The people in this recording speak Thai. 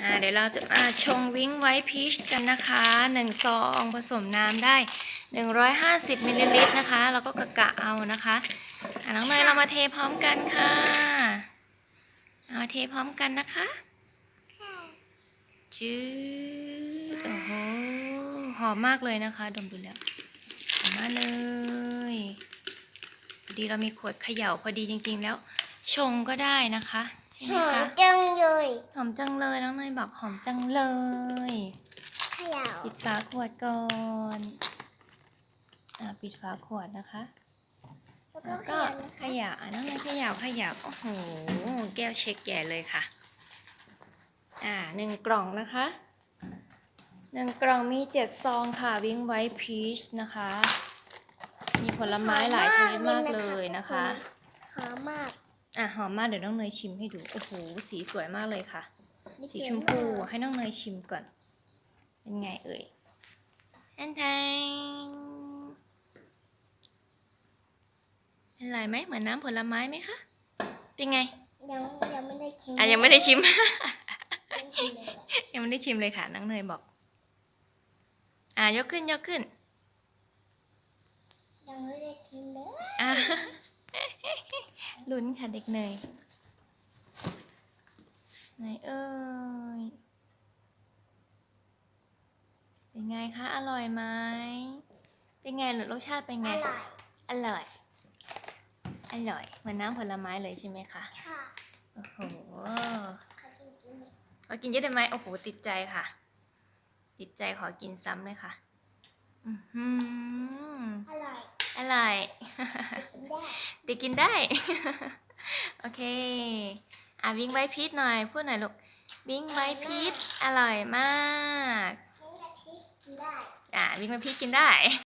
อ่าเดี๋ยวเราจะมาชงวิ้งไว้พีชกันนะคะหนึ่งซองผสมน้ำได้ 150มิลลิลิตรนะคะเราก็กะกะเอานะคะอ่าน้องเนยเรามาเทพร้อมกันค่ะ เอามาเทพร้อมกันนะคะจืดโอ้โหหอมมากเลยนะคะ ดมดูแล้วหอมมากเลยพอ ดีเรามีขวดเขย่าพอดีจริง ๆ แล้ว ชงก็ได้นะคะใช่ไหหมอมคะจังเลยหอมจังเลยน้องเนยบอกหอมจังเลยเขย่าปิดฝาขวดก่อนอ่าปิดฝาขวดนะคะ แล้วแล้วก็ก็เขเขย่าย่าอะน้องเนยเขย่าเขย่าโอ้โห แก้วเช็คใหญ่เลยค่ะ อ่าหนึ่งกล่องนะคะหนึ่งกล่องมีเจ็ดซองค่ะวิงไว้พีชนะคะมี ผลไม้หลายชนิดมากเลยนะคะหอมมากอะหอมมากเดี๋ยวน้องเนยชิมให้ดูโอ้โหสีสวยมากเลยค่ะ สีชมพูให้น้องเนยชิมก่อน เป็นไงเอ่ยแอนแทงอร่อยไหมเหมือนน้ำผลไม้ไหมคะเป็นไงยังยังไม่ได้ชิมอะยังไม่ได้ชิม ยังไม่ได้ชิมเลยยังไม่ได้ชิมเลยค่ะน้องเนยบอก อะยกขึ้นยกขึ้น ยังไม่ได้ชิมเลยอะลุ้นค่ะเด็กเนยไหนเอ่ยเป็นไงคะ อร่อยไหม เป็นไงหรือรสชาติเป็นอไงร่อย อร่อย อร่อยเหมือนน้ำผลไม้เลยใช่ไหมคะ ค่ะ โอ้โหขอกินกินหน่อยขอกินเยอะได้ไหมโอ้โห ติดใจค่ะ ติดใจขอกินซ้ำเลยค่ะ อือหือ อร่อย อร่อย กินได้ เด็กกินได้ โอเค อะวิ่งไว้พีชหน่อย พูดหน่อยลูก วิ่งไว้พีชอร่อยมากกินกับพริกกินได้อะวิ่งไว้พีชกินได้